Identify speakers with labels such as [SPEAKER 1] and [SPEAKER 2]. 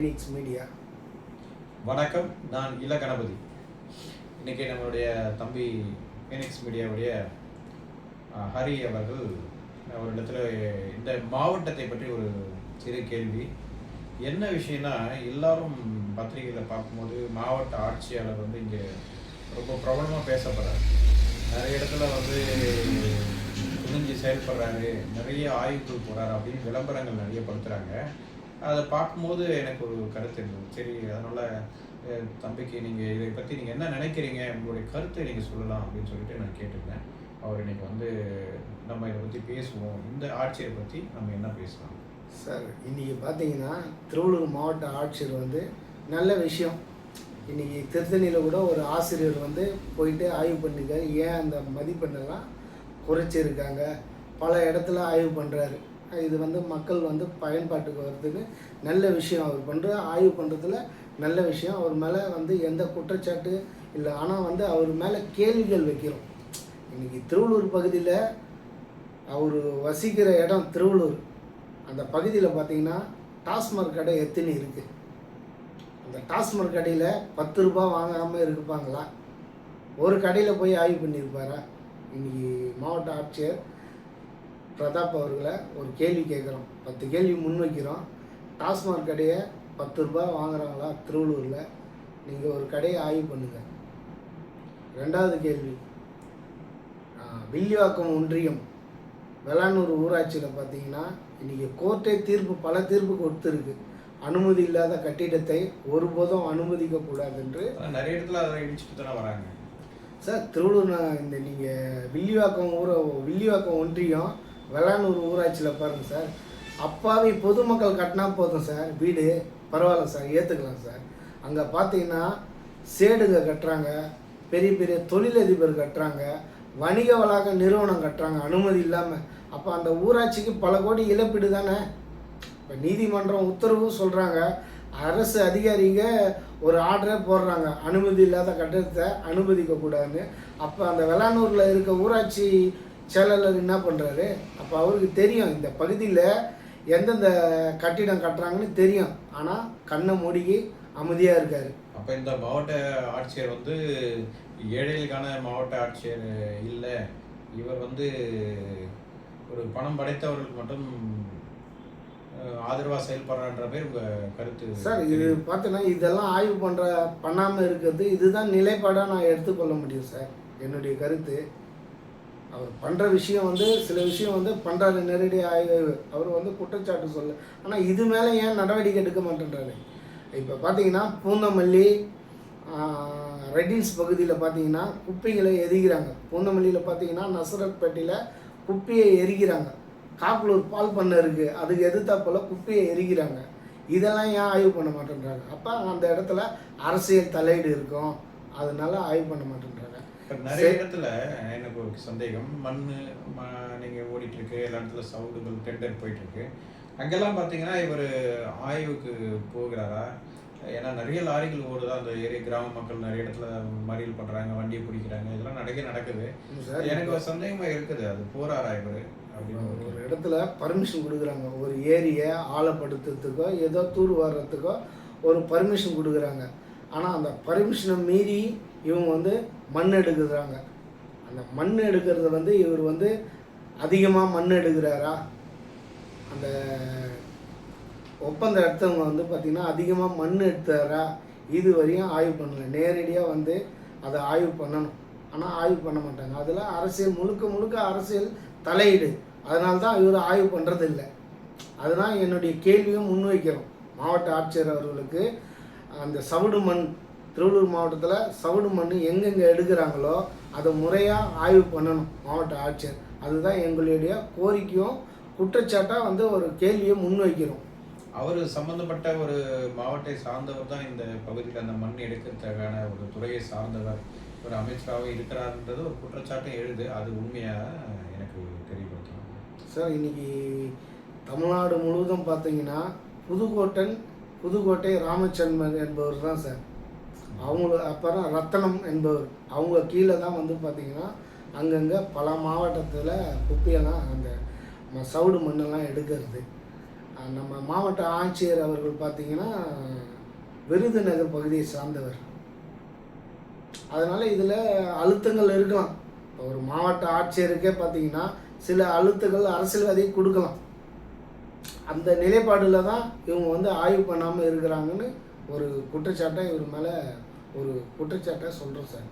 [SPEAKER 1] Phoenix media
[SPEAKER 2] வணக்கம் நான் இள கணபதி இன்றைக்கி நம்மளுடைய தம்பி ஃபீனிக்ஸ் மீடியாவுடைய ஹரி அவர்கள் ஒரு இடத்துல இந்த மாவட்டத்தை பற்றி ஒரு சிறு கேள்வி. என்ன விஷயம்னா எல்லாரும் பத்திரிகையில் பார்க்கும்போது மாவட்ட ஆட்சியாளர் வந்து இங்கே ரொம்ப பிரபலமாக பேசப்படுறாரு. நிறைய இடத்துல வந்து துணிஞ்சு செயல்படுறாரு நிறைய ஆய்வுகள் போகிறாரு அப்படின்னு விளம்பரங்கள் நிறைய படுத்துகிறாங்க அதை பார்க்கும்போது எனக்கு ஒரு கருத்து இருந்தது. சரி அதனால் தம்பிக்கு நீங்கள் இதை பற்றி நீங்கள் என்ன நினைக்கிறீங்க? உங்களுடைய கருத்தை நீங்கள் சொல்லலாம் அப்படின்னு சொல்லிட்டு நான் கேட்டிருந்தேன். அவர் இன்னைக்கு வந்து நம்ம இதை பற்றி பேசுவோம். இந்த ஆட்சியை பற்றி நம்ம என்ன பேசலாம்?
[SPEAKER 1] சார் இன்றைக்கி பார்த்தீங்கன்னா திருவள்ளூர் மாவட்ட ஆட்சியர் வந்து நல்ல விஷயம். இன்றைக்கி திருத்தணியில் கூட ஒரு ஆசிரியர் வந்து போயிட்டு ஆய்வு பண்ணிருக்காரு. ஏன் அந்த மதிப்பெண்ணெல்லாம் குறைச்சிருக்காங்க? பல இடத்துல ஆய்வு பண்ணுறாரு இது வந்து மக்கள் வந்து பயன்பாட்டுக்கு வர்றதுக்கு நல்ல விஷயம் அவர் பண்ணுற ஆய்வு பண்ணுறதுல நல்ல விஷயம். அவர் மேலே வந்து எந்த குற்றச்சாட்டு இல்லை. ஆனால் வந்து அவர் மேலே கேள்விகள் வைக்கிறோம். இன்னைக்கு திருவள்ளூர் பகுதியில் அவர் வசிக்கிற இடம் திருவள்ளூர். அந்த பகுதியில் பார்த்தீங்கன்னா டாஸ்மாக் கடை எத்தனை இருக்குது அந்த டாஸ்மாக் கடையில் பத்து ரூபாய் வாங்காமல் இருப்பாங்களா? ஒரு கடையில் போய் ஆய்வு பண்ணியிருப்பாரா? இன்னைக்கு மாவட்ட ஆட்சியர் பிரதாப் அவர்களை ஒரு கேள்வி கேட்குறோம். பத்து கேள்வி முன்வைக்கிறோம் டாஸ்மாக் கடையை பத்து ரூபாய் வாங்குறாங்களா திருவள்ளூரில்? நீங்கள் ஒரு கடையை ஆய்வு பண்ணுங்கள் ரெண்டாவது கேள்வி. வில்லிவாக்கம் ஒன்றியம் வெளானூர் ஊராட்சியில் பார்த்தீங்கன்னா இன்றைக்கி கோர்ட்டே தீர்ப்பு பல தீர்ப்பு கொடுத்துருக்கு அனுமதி இல்லாத கட்டிடத்தை ஒருபோதும் அனுமதிக்கக்கூடாது என்று
[SPEAKER 2] நிறைய இடத்துல அதை இடிச்சுட்டு தானே வராங்க.
[SPEAKER 1] சார் திருவள்ளூர் இந்த நீங்கள் வில்லிவாக்கம் ஊர வில்லிவாக்கம் ஒன்றியம் வெள்ளானூர் ஊராட்சியில் பாருங்கள் சார். அப்பாவி பொதுமக்கள் கட்டினா போதும் சார். வீடு பரவாயில்ல சார். ஏற்றுக்கலாம் சார். அங்கே பார்த்தீங்கன்னா சேடுங்க கட்டுறாங்க. பெரிய பெரிய தொழிலதிபர் கட்டுறாங்க. வணிக வளாக நிறுவனம் கட்டுறாங்க. அனுமதி இல்லாமல் அப்போ அந்த ஊராட்சிக்கு பல கோடி இழப்பீடு தானே? இப்போ நீதிமன்றம் உத்தரவு சொல்கிறாங்க அரசு அதிகாரிங்க ஒரு ஆர்டரே போடுறாங்க. அனுமதி இல்லாத கட்டடத்தை அனுமதிக்கக்கூடாதுன்னு. அப்போ அந்த வெளானூரில் இருக்க ஊராட்சி செயலாளர் என்ன பண்ணுறாரு அப்போ அவருக்கு தெரியும் இந்த பகுதியில் எந்தெந்த கட்டிடம் கட்டுறாங்கன்னு தெரியும். ஆனால் கண்ணை மூடிக்கி அமைதியாக இருக்கார்.
[SPEAKER 2] அப்போ இந்த மாவட்ட ஆட்சியர் வந்து ஏழைகளுக்கான மாவட்ட ஆட்சியர் இல்லை. இவர் வந்து ஒரு பணம் படைத்தவர்களுக்கு மட்டும் ஆதரவாக செயல்படுறான்ற பேர் உங்க கருத்து
[SPEAKER 1] சார் இது பார்த்தீங்கன்னா இதெல்லாம் ஆய்வு பண்ணுற பண்ணாமல் இருக்கிறது இதுதான் நிலைப்பாடாக நான் எடுத்துக்கொள்ள முடியும் சார். என்னுடைய கருத்து. அவர் பண்ணுற விஷயம் வந்து சில விஷயம் வந்து பண்ணுறாரு நேரடி அவர் வந்து குற்றச்சாட்டு சொல்ல. ஆனால் இது மேலே ஏன் நடவடிக்கை எடுக்க மாட்டேன்றாரு? இப்போ பார்த்தீங்கன்னா பூந்தமல்லி ரெட்டின்ஸ் பகுதியில் பார்த்தீங்கன்னா குப்பைகளை எரிக்கிறாங்க பூந்தமல்லியில் பார்த்தீங்கன்னா நசரத்பேட்டையில் குப்பையை எரிக்கிறாங்க காப்பலூர் பால் பண்ணை இருக்குது அதுக்கு எதிர்த்தாப்பில் குப்பையை எரிக்கிறாங்க இதெல்லாம் ஏன் ஆய்வு பண்ண மாட்டேன்றாங்க அப்போ அந்த இடத்துல அரசியல் தலையீடு இருக்கும். அதனால ஆய்வு பண்ண மாட்டேன்றாங்க
[SPEAKER 2] நிறைய இடத்துல எனக்கு ஒரு சந்தேகம். மண் நீங்க ஓடிட்டு இருக்கு எல்லா இடத்துல சவுடுகள் டெண்டர் போயிட்டு இருக்கு அங்கெல்லாம் பார்த்தீங்கன்னா இவர் ஆய்வுக்கு போகிறாரா? ஏன்னா நிறைய லாரிகள் ஓடுதா? அந்த ஏரியா கிராம மக்கள் நிறைய இடத்துல மறியல் பண்றாங்க வண்டியை பிடிக்கிறாங்க. இதெல்லாம் நடக்க நடக்குது. எனக்கு ஒரு சந்தேகமா இருக்குது. அது போறாரா இவரு? அப்படின்னு ஒரு
[SPEAKER 1] ஒரு இடத்துல பர்மிஷன் கொடுக்குறாங்க. ஒரு ஏரியை ஆழப்படுத்துறதுக்கோ ஏதோ தூர் வர்றதுக்கோ ஒரு பர்மிஷன் கொடுக்குறாங்க. ஆனால் அந்த பர்மிஷனை மீறி இவங்க வந்து மண் எடுக்கிறாங்க. அந்த மண் எடுக்கிறது வந்து இவர் வந்து அதிகமாக மண் எடுக்கிறாரா? அந்த ஒப்பந்த எடுத்தவங்க வந்து பார்த்திங்கன்னா அதிகமாக மண் எடுத்தாரா? இது வரையும் ஆய்வு பண்ணல. நேரடியாக வந்து அதை ஆய்வு பண்ணணும். ஆனால் ஆய்வு பண்ண மாட்டாங்க. அதில் அரசியல் முழுக்க முழுக்க அரசியல் தலையீடு. அதனால தான் இவர் ஆய்வு பண்ணுறது இல்லை அதுதான் என்னுடைய கேள்வியும் முன்வைக்கிறோம். மாவட்ட ஆட்சியர் அவர்களுக்கு அந்த சவுடு மண் திருவள்ளூர் மாவட்டத்தில் சவுடு மண் எங்கெங்கே எடுக்கிறாங்களோ அதை முறையாக ஆய்வு பண்ணணும் மாவட்ட ஆட்சியர். அதுதான் எங்களுடைய கோரிக்கையும் குற்றச்சாட்டாக வந்து ஒரு கேள்வியை முன்வைக்கிறோம்.
[SPEAKER 2] அவர் சம்பந்தப்பட்ட ஒரு மாவட்டத்தை சார்ந்தவர் தான் இந்த பகுதியில் அந்த மண் எடுக்கிறதுக்கான ஒரு துறையை சார்ந்தவர். ஒரு அமைச்சராகவே இருக்கிறார்ன்றது ஒரு குற்றச்சாட்டும் எழுது. அது உண்மையா எனக்கு தெரியப்படுத்தணும்.
[SPEAKER 1] சார் இன்னைக்கு தமிழ்நாடு முழுவதும் பார்த்தீங்கன்னா புதுக்கோட்டன் புதுக்கோட்டை ராமச்சந்திரன் என்பவர் தான் சார். அவங்க அப்புறம் ரத்தனம் என்பவர். அவங்க கீழே தான் வந்து பார்த்தீங்கன்னா அங்கங்கே பல மாவட்டத்தில் குப்பையெல்லாம் அந்த ம- சவுடு மண்ணெல்லாம் எடுக்கிறது. நம்ம மாவட்ட ஆட்சியர் அவர்கள் பார்த்தீங்கன்னா விருதுநகர் பகுதியை சார்ந்தவர். அதனால் இதில் அழுத்தங்கள் இருக்கலாம். இப்போ ஒரு மாவட்ட ஆட்சியருக்கே பார்த்தீங்கன்னா சில அழுத்தங்கள் அரசியல்வாதியை கொடுக்கலாம். அந்த நிலைப்பாடில் தான் இவங்க வந்து ஆய்வு பண்ணாமல் இருக்கிறாங்கன்னு ஒரு குற்றச்சாட்டை இவர் மேலே ஒரு குற்றச்சாட்டை சொல்கிறேன் சார்.